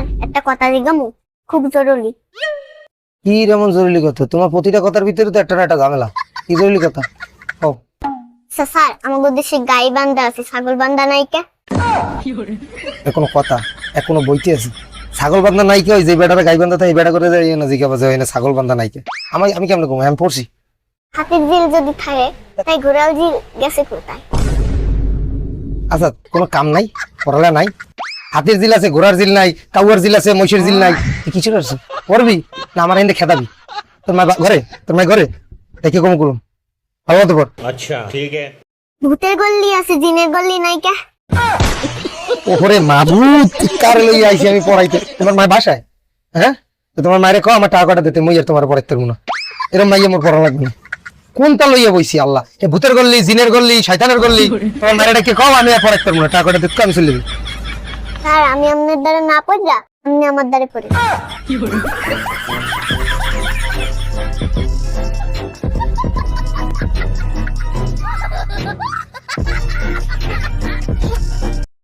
Sir একটা কথা জিগামু খুব জরুরি। কি এমন জরুরি কথা? তোমার প্রতিটা কথার ভিতরে তো একটা না একটা ঝামেলা। কি জরুরি কথা? ও স্যার স্যার আমাদের দেশে গাই বান্ধা আছে ছাগল বান্ধা নাই কে? এখনও কথা এখনও বইতে আছে। ছাগল বান্ধা নাই কি? হয় যে বেটারা গাই বান্ধা থাকে বেটা করে যায় না জিজ্ঞা বাজে হয় না ছাগল বান্ধা নাই কে? আমি আমি কেমন কম আমি পড়ছি। হাতির জিল যদি থাকে তাই ঘোড়াল জিল গেছে কোথায়? আচ্ছা কোনো কাম নাই? পড়ালে নাই? হাতের জিল আছে ঘোড়ার জিল নাই কাউয়ার জিল আছে মহিষের জিল নাই। কিছু করছিস করবি? না আমার এনে খেদাবি। তোর মা ঘরে তোর মা ঘরে। দেখি কম করুন ভালো মতো পড়। আচ্ছা ঠিক আছে। ভূতের গল্লি আছে জিনের গল্লি নাই কে? ওরে মাবুত কার লই আইছি আমি পড়াইতে? তোমার মা বাসায়? হ্যাঁ? তো তোমার মায়ের কো আমার টাকাটা দিতে মই আর তোমার পরে পারব না। এরম মাইয়ে মোর পড়া লাগবে কোন তা লইয়া বইছি আল্লাহ? এ ভূতের গল্লি জিনের গল্লি শয়তানের গল্লি তোমার মায়ের কে কও আমি আর পড়াইতে পারব না। টাকাটা দিতে আমি চলে স্যার আমি আপনার দ্বারা না পড়লা আমি আমার দ্বারে পড়ে